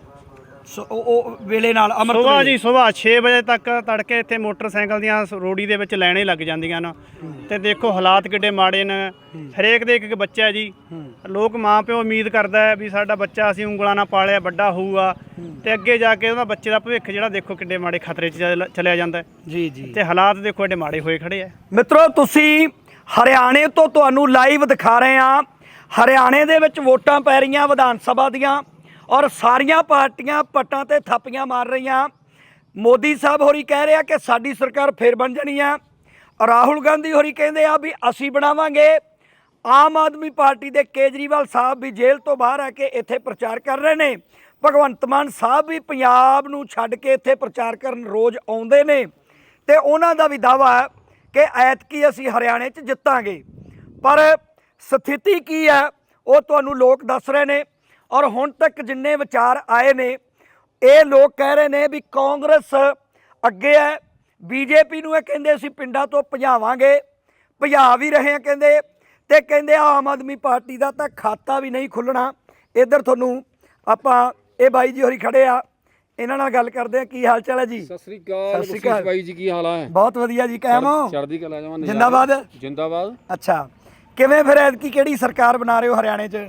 ਸੋ ਉਹ ਉਹ ਵੇਲੇ ਨਾਲ ਅਮਰ ਸਵੇਰ ਜੀ ਸਵੇਰ 6 ਵਜੇ ਤੱਕ ਤੜਕੇ ਇੱਥੇ ਮੋਟਰਸਾਈਕਲ ਦੀਆਂ ਸ- ਰੋੜੀ ਦੇ ਵਿੱਚ ਲੈਣੇ ਲੱਗ ਜਾਂਦੀਆਂ ਨੇ। ਤੇ ਦੇਖੋ ਹਾਲਾਤ ਕਿੱਡੇ ਮਾੜੇ ਨੇ। ਹਰੇਕ ਦੇ ਇੱਕ ਇੱਕ ਬੱਚਾ ਹੈ ਜੀ। ਲੋਕ ਮਾਂ ਪਿਓ ਉਮੀਦ ਕਰਦਾ ਹੈ ਵੀ ਸਾਡਾ ਬੱਚਾ ਅਸੀਂ ਉਂਗਲਾਂ ਨਾਲ ਪਾਲਿਆ ਵੱਡਾ ਹੋਊਗਾ। ਤੇ ਅੱਗੇ ਜਾ ਕੇ ਉਹਦਾ ਬੱਚੇ ਦਾ ਭਵਿੱਖ ਜਿਹੜਾ ਦੇਖੋ ਕਿੱਡੇ ਮਾੜੇ ਖਤਰੇ 'ਚ ਚੱਲ- ਚਲਿਆ ਜਾਂਦਾ ਹੈ। ਜੀ ਜੀ। ਤੇ ਹਾਲਾਤ ਦੇਖੋ ਐਡੇ ਮਾੜੇ ਹੋਏ ਖੜੇ ਆ। ਮਿੱਤਰੋ ਤੁਸੀਂ ਹਰਿਆਣੇ ਤੋਂ ਤੁਹਾਨੂੰ ਲਾਈਵ ਦਿਖਾ ਰਹੇ ਹਾਂ। ਹਰਿਆਣੇ ਦੇ ਵਿੱਚ ਵੋਟਾਂ ਪੈ ਰਹੀਆਂ ਵਿਧਾਨ ਸਭਾ ਦੀਆਂ। ਔਰ ਸਾਰੀਆਂ ਪਾਰਟੀਆਂ ਪੱਟਾਂ ਤੇ ਥਾਪੀਆਂ ਮਾਰ ਰਹੀਆਂ। ਮੋਦੀ ਸਾਹਿਬ ਹੋਰੀ ਕਹਿ ਰਿਹਾ ਕਿ ਸਾਡੀ ਸਰਕਾਰ ਫੇਰ ਬਣ ਜਾਣੀ ਆ। ਰਾਹੁਲ ਗਾਂਧੀ ਹੋਰੀ ਕਹਿੰਦੇ ਆ ਵੀ ਅਸੀਂ ਬਣਾਵਾਂਗੇ। ਆਮ ਆਦਮੀ ਪਾਰਟੀ ਦੇ ਕੇਜਰੀਵਾਲ ਸਾਹਿਬ ਵੀ ਜੇਲ੍ਹ ਤੋਂ ਬਾਹਰ ਆ ਕੇ ਇੱਥੇ ਪ੍ਰਚਾਰ ਕਰ ਰਹੇ ਨੇ। ਭਗਵੰਤ ਮਾਨ ਸਾਹਿਬ ਵੀ ਪੰਜਾਬ ਨੂੰ ਛੱਡ ਕੇ ਇੱਥੇ ਪ੍ਰਚਾਰ ਕਰਨ ਰੋਜ਼ ਆਉਂਦੇ ਨੇ। ਤੇ ਉਹਨਾਂ ਦਾ ਵੀ ਦਾਵਾ ਹੈ ਕਿ ਐਤਕੀ ਅਸੀਂ ਹਰਿਆਣੇ 'ਚ ਜਿੱਤਾਂਗੇ। ਪਰ ਸਥਿਤੀ ਕੀ ਹੈ, ਉਹ ਤੁਹਾਨੂੰ ਲੋਕ ਦੱਸ ਰਹੇ ਨੇ। ਔਰ ਹੁਣ ਤੱਕ ਜਿੰਨੇ ਵਿਚਾਰ ਆਏ ਨੇ ਇਹ ਲੋਕ ਕਹਿ ਰਹੇ ਨੇ ਵੀ ਕਾਂਗਰਸ ਅੱਗੇ ਹੈ ਬੀਜੇਪੀ ਨੂੰ ਇਹ ਕਹਿੰਦੇ ਅਸੀਂ ਪਿੰਡਾਂ ਤੋਂ ਭਜਾਵਾਂਗੇ ਭਜਾ ਵੀ ਰਹੇ ਆ ਕਹਿੰਦੇ ਤੇ ਕਹਿੰਦੇ ਆਮ ਆਦਮੀ ਪਾਰਟੀ ਦਾ ਤਾਂ ਖਾਤਾ ਵੀ ਨਹੀਂ ਖੁੱਲਣਾ। ਇੱਧਰ ਤੁਹਾਨੂੰ ਆਪਾਂ ਇਹ ਬਾਈ ਜੀ ਹੋਰੀ ਖੜੇ ਆ ਇਹਨਾਂ ਨਾਲ ਗੱਲ ਕਰਦੇ ਆ ਕੀ ਹਾਲ ਚਾਲ ਹੈ ਜੀ? ਸਤਿ ਸ੍ਰੀ ਅਕਾਲ ਸਤਿ ਸ੍ਰੀ ਅਕਾਲ। ਬਾਈ ਜੀ ਕੀ ਹਾਲ ਹੈ ਬਹੁਤ ਵਧੀਆ ਜੀ ਕਾਇਮ ਹੋ? ਚੜ੍ਹਦੀ ਕਲਾ ਜਮਾ ਜਿੰਦਾਬਾਦ? ਜਿੰਦਾਬਾਦ। ਅੱਛਾ। ਕਿਵੇਂ ਫਿਰ ਐਤਕੀ ਕਿਹੜੀ ਸਰਕਾਰ ਬਣਾ ਰਹੇ ਹੋ ਹਰਿਆਣੇ 'ਚ?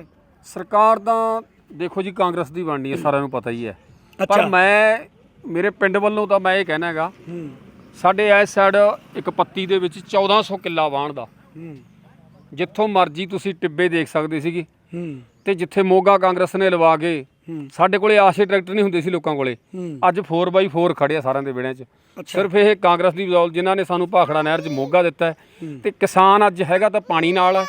ਸਰਕਾਰ ਤਾਂ ਦੇਖੋ ਜੀ ਕਾਂਗਰਸ ਦੀ ਬਣਨੀ ਹੈ ਸਾਰਿਆਂ ਨੂੰ ਪਤਾ ਹੀ ਹੈ। ਪਰ ਮੈਂ ਮੇਰੇ ਪਿੰਡ ਵੱਲੋਂ ਤਾਂ ਮੈਂ ਇਹ ਕਹਿਣਾ ਹੈਗਾ ਸਾਡੇ ਇਸ ਸਾਈਡ ਇੱਕ ਪੱਤੀ ਦੇ ਵਿੱਚ 1400 ਕਿੱਲਾ ਵਾਹਣ ਦਾ। ਜਿੱਥੋਂ ਮਰਜ਼ੀ ਤੁਸੀਂ ਟਿੱਬੇ ਦੇਖ ਸਕਦੇ ਸੀਗੇ। ਤੇ ਜਿੱਥੇ ਮੋਗਾ ਕਾਂਗਰਸ ਨੇ ਲਵਾ ਕੇ ਸਾਡੇ ਕੋਲੇ ਆਸ਼ੇ ਟਰੈਕਟਰ ਨਹੀਂ ਹੁੰਦੇ ਸੀ ਲੋਕਾਂ ਕੋਲੇ। ਅੱਜ 4x4 ਖੜੇ ਆ ਸਾਰਿਆਂ ਦੇ ਵਿਹੜਿਆਂ 'ਚ। ਸਿਰਫ ਇਹ ਕਾਂਗਰਸ ਦੀ ਬਦੌਲਤ ਜਿਨ੍ਹਾਂ ਨੇ ਸਾਨੂੰ ਭਾਖੜਾ ਨਹਿਰ 'ਚ ਮੋਗਾ ਦਿੱਤਾ ਤੇ ਕਿਸਾਨ ਅੱਜ ਹੈਗਾ ਤਾਂ ਪਾਣੀ ਨਾਲ ਹੈ।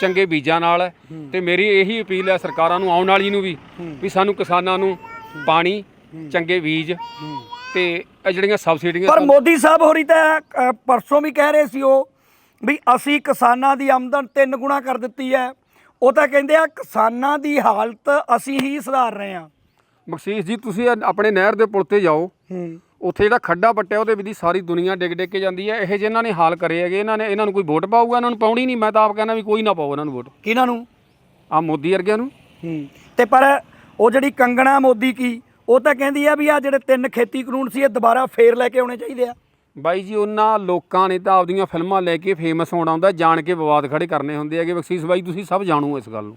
ਚੰਗੇ ਬੀਜਾਂ ਨਾਲ ਹੈ। ਤੇ ਮੇਰੀ ਇਹੀ ਅਪੀਲ ਹੈ ਸਰਕਾਰਾਂ ਨੂੰ ਆਉਣ ਵਾਲੀ ਨੂੰ ਵੀ ਵੀ ਸਾਨੂੰ ਕਿਸਾਨਾਂ ਨੂੰ ਪਾਣੀ ਚੰਗੇ ਬੀਜ ਤੇ ਇਹ ਜਿਹੜੀਆਂ ਸਬਸਿਡੀਆਂ ਪਰ ਮੋਦੀ ਸਾਹਿਬ ਹੋਰੀ ਤਾਂ ਅ, ਪਰਸੋਂ ਵੀ ਕਹਿ ਰਹੇ ਸੀ ਉਹ ਵੀ ਅਸੀਂ ਕਿਸਾਨਾਂ ਦੀ ਆਮਦਨ ਤਿੰਨ ਗੁਣਾ ਕਰ ਦਿੱਤੀ ਹੈ। ਉਹ ਤਾਂ ਕਹਿੰਦੇ ਆ ਕਿਸਾਨਾਂ ਦੀ ਹਾਲਤ ਅਸੀਂ ਹੀ ਸੁਧਾਰ ਰਹੇ ਹਾਂ। ਬਖਸ਼ੀਸ਼ ਜੀ ਤੁਸੀਂ ਇਹ ਆਪਣੇ ਨਹਿਰ ਦੇ ਪੁਲ ਤੇ ਜਾਓ। ਉੱਥੇ ਜਿਹੜਾ ਖੱਡਾ ਪੱਟਿਆ ਉਹਦੇ ਵਿੱਚ ਦੀ ਸਾਰੀ ਦੁਨੀਆ ਡਿੱਗ ਡਿੱਗ ਕੇ ਜਾਂਦੀ ਹੈ। ਇਹ ਇਹਨਾਂ ਨੇ ਹਾਲ ਕਰੇ ਹੈਗੇ ਇਹਨਾਂ ਨੇ ਇਹਨਾਂ ਨੂੰ ਕੋਈ ਵੋਟ ਪਾਊਗਾ? ਇਹਨਾਂ ਨੂੰ ਪਾਉਣੀ ਨਹੀਂ। ਮੈਂ ਤਾਂ ਆਪ ਕਹਿੰਦਾ ਵੀ ਕੋਈ ਨਾ ਪਾਓ ਇਹਨਾਂ ਨੂੰ ਵੋਟ। ਕਿਹਨਾਂ ਨੂੰ? ਆ ਮੋਦੀ ਵਰਗਿਆਂ ਨੂੰ। ਤੇ ਪਰ ਉਹ ਜਿਹੜੀ ਕੰਗਣਾ ਮੋਦੀ ਕੀ ਉਹ ਤਾਂ ਕਹਿੰਦੀ ਆ ਵੀ ਆ ਜਿਹੜੇ ਤਿੰਨ ਖੇਤੀ ਕਾਨੂੰਨ ਸੀ ਇਹ ਦੁਬਾਰਾ ਫੇਰ ਲੈ ਕੇ ਆਉਣੇ ਚਾਹੀਦੇ ਆ। ਬਾਈ ਜੀ ਉਹਨਾਂ ਲੋਕਾਂ ਨੇ ਤਾਂ ਆਪਦੀਆਂ ਫਿਲਮਾਂ ਲੈ ਕੇ ਫੇਮਸ ਹੋਣਾ ਹੁੰਦਾ ਜਾਣ ਕੇ ਵਿਵਾਦ ਖੜੇ ਕਰਨੇ ਹੁੰਦੇ ਹੈਗੇ। ਬਖਸ਼ੀਸ਼ ਬਾਈ ਤੁਸੀਂ ਸਭ ਜਾਣੋ ਇਸ ਗੱਲ ਨੂੰ।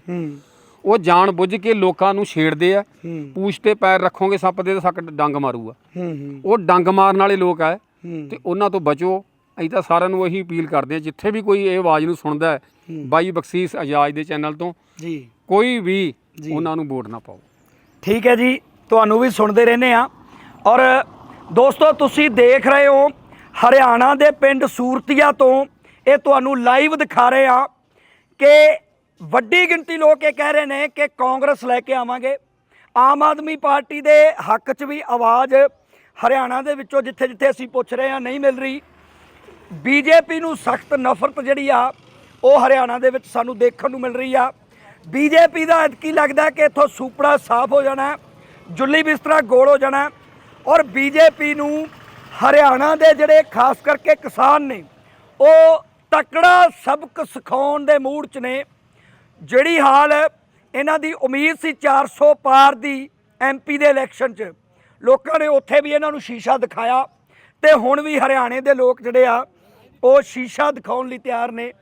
ਉਹ ਜਾਣ ਬੁੱਝ ਕੇ ਲੋਕਾਂ ਨੂੰ ਛੇੜਦੇ ਆ। ਪੂਛ ਤੇ ਪੈਰ ਰੱਖੋਗੇ ਸੱਪ ਦੇ ਤਾਂ ਸੱਕ ਡੰਗ ਮਾਰੂਗਾ। ਉਹ ਡੰਗ ਮਾਰਨ ਵਾਲੇ ਲੋਕ ਆ ਤੇ ਉਹਨਾਂ ਤੋਂ ਬਚੋ। ਅਸੀਂ ਤਾਂ ਸਾਰਿਆਂ ਨੂੰ ਇਹੀ ਅਪੀਲ ਕਰਦੇ ਆ ਜਿੱਥੇ ਵੀ ਕੋਈ ਇਹ ਆਵਾਜ਼ ਨੂੰ ਸੁਣਦਾ ਹੈ ਬਾਈ ਬਖਸ਼ੀਸ਼ ਆਜ਼ਾਦ ਦੇ ਚੈਨਲ ਤੋਂ ਜੀ। ਕੋਈ ਵੀ ਉਹਨਾਂ ਨੂੰ ਵੋਟ ਨਾ ਪਾਓ। ਠੀਕ ਹੈ ਜੀ ਤੁਹਾਨੂੰ ਵੀ ਸੁਣਦੇ ਰਹਿੰਦੇ ਆ ਔਰ ਦੋਸਤੋ ਤੁਸੀਂ ਦੇਖ ਰਹੇ ਹੋ ਹਰਿਆਣਾ ਦੇ ਪਿੰਡ ਸੂਰਤੀਆ ਤੋਂ ਇਹ ਤੁਹਾਨੂੰ ਲਾਈਵ ਦਿਖਾ ਰਹੇ ਆ ਕਿ ਵੱਡੀ ਗਿਣਤੀ ਲੋਕ ਇਹ ਕਹਿ ਰਹੇ ਨੇ ਕਿ ਕਾਂਗਰਸ ਲੈ ਕੇ ਆਵਾਂਗੇ। ਆਮ ਆਦਮੀ ਪਾਰਟੀ ਦੇ ਹੱਕ 'ਚ ਵੀ ਆਵਾਜ਼ ਹਰਿਆਣਾ ਦੇ ਵਿੱਚੋਂ ਜਿੱਥੇ ਜਿੱਥੇ ਅਸੀਂ ਪੁੱਛ ਰਹੇ ਹਾਂ ਨਹੀਂ ਮਿਲ ਰਹੀ। ਬੀਜੇਪੀ ਨੂੰ ਸਖਤ ਨਫ਼ਰਤ ਜਿਹੜੀ ਆ, ਉਹ ਹਰਿਆਣਾ ਦੇ ਵਿੱਚ ਸਾਨੂੰ ਦੇਖਣ ਨੂੰ ਮਿਲ ਰਹੀ ਆ। ਬੀਜੇਪੀ ਦਾ ਕੀ ਲੱਗਦਾ ਕਿ ਇੱਥੋਂ ਸੂਪੜਾ ਸਾਫ਼ ਹੋ ਜਾਣਾ, ਜੁੱਲੀ ਬਿਸਤਰਾ ਗੋਲ ਹੋ ਜਾਣਾ ਹੈ ਔਰ ਬੀਜੇਪੀ ਨੂੰ ਹਰਿਆਣਾ ਦੇ ਜਿਹੜੇ ਖਾਸ ਕਰਕੇ ਕਿਸਾਨ ਨੇ, ਉਹ ਤਕੜਾ ਸਬਕ ਸਿਖਾਉਣ ਦੇ ਮੂਡ 'ਚ ਨੇ। ਜਿਹੜੀ ਹਾਲ ਇਹਨਾਂ ਦੀ ਉਮੀਦ ਸੀ 400 ਪਾਰ ਦੀ ਐਮਪੀ ਦੇ ਇਲੈਕਸ਼ਨ 'ਚ। ਲੋਕਾਂ ਨੇ ਉੱਥੇ ਵੀ ਇਹਨਾਂ ਨੂੰ ਸ਼ੀਸ਼ਾ ਦਿਖਾਇਆ ਤੇ ਹੁਣ ਵੀ ਹਰਿਆਣੇ ਦੇ ਲੋਕ ਜਿਹੜੇ ਆ, ਉਹ ਸ਼ੀਸ਼ਾ ਦਿਖਾਉਣ ਲਈ ਤਿਆਰ ਨੇ।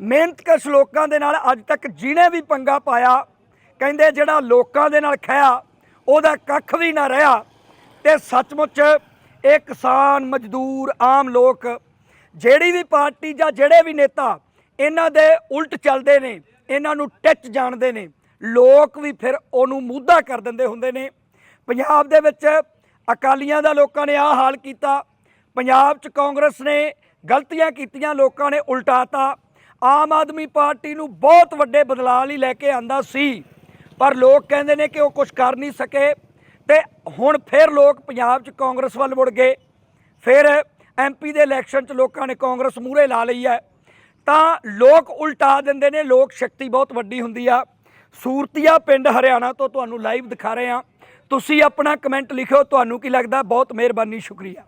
ਮਿਹਨਤਕਸ਼ ਲੋਕਾਂ ਦੇ ਨਾਲ ਅੱਜ ਤੱਕ ਜਿਹਨੇ ਵੀ ਪੰਗਾ ਪਾਇਆ, ਕਹਿੰਦੇ ਜਿਹੜਾ ਲੋਕਾਂ ਦੇ ਨਾਲ ਖਿਆ ਉਹਦਾ ਕੱਖ ਵੀ ਨਾ ਰਿਹਾ। ਤੇ ਸੱਚਮੁੱਚ ਇਹ ਕਿਸਾਨ, ਮਜ਼ਦੂਰ, ਆਮ ਲੋਕ, ਜਿਹੜੀ ਵੀ ਪਾਰਟੀ ਜਾਂ ਜਿਹੜੇ ਵੀ ਨੇਤਾ, ਇਹਨਾਂ ਦੇ ਉਲਟ ਚੱਲਦੇ ਨੇ। ਇਹਨਾਂ ਨੂੰ ਟੱਚ ਜਾਣਦੇ ਨੇ। ਲੋਕ ਵੀ ਫਿਰ ਉਹਨੂੰ ਮੁੱਦਾ ਕਰ ਦਿੰਦੇ ਹੁੰਦੇ ਨੇ। ਪੰਜਾਬ ਦੇ ਵਿੱਚ ਅਕਾਲੀਆਂ ਦਾ ਲੋਕਾਂ ਨੇ ਆਹ ਹਾਲ ਕੀਤਾ। ਪੰਜਾਬ 'ਚ ਕਾਂਗਰਸ ਨੇ ਗਲਤੀਆਂ ਕੀਤੀਆਂ, ਲੋਕਾਂ ਨੇ ਉਲਟਾਤਾ। ਆਮ ਆਦਮੀ ਪਾਰਟੀ ਨੂੰ ਬਹੁਤ ਵੱਡੇ ਬਦਲਾਅ ਲਈ ਲੈ ਕੇ ਆਂਦਾ ਸੀ। ਪਰ ਲੋਕ ਕਹਿੰਦੇ ਨੇ ਕਿ ਉਹ ਕੁਝ ਕਰ ਨਹੀਂ ਸਕੇ ਤੇ ਹੁਣ ਫਿਰ ਲੋਕ ਪੰਜਾਬ 'ਚ ਕਾਂਗਰਸ ਵੱਲ ਮੁੜ ਗਏ। ਫਿਰ ਐਮਪੀ ਦੇ ਇਲੈਕਸ਼ਨ 'ਚ ਲੋਕਾਂ ਨੇ ਕਾਂਗਰਸ ਮੂਹਰੇ ਲਾ ਲਈ ਹੈ। ਤਾਂ ਲੋਕ ਉਲਟਾ ਦਿੰਦੇ ਨੇ, ਲੋਕ ਸ਼ਕਤੀ ਬਹੁਤ ਵੱਡੀ ਹੁੰਦੀ ਆ। ਸੂਰਤੀਆ ਪਿੰਡ ਹਰਿਆਣਾ ਤੋਂ ਤੁਹਾਨੂੰ ਲਾਈਵ ਦਿਖਾ ਰਹੇ ਹਾਂ। ਤੁਸੀਂ ਆਪਣਾ ਕਮੈਂਟ ਲਿਖਿਓ, ਤੁਹਾਨੂੰ ਕੀ ਲੱਗਦਾ? ਬਹੁਤ ਮਿਹਰਬਾਨੀ, ਸ਼ੁਕਰੀਆ।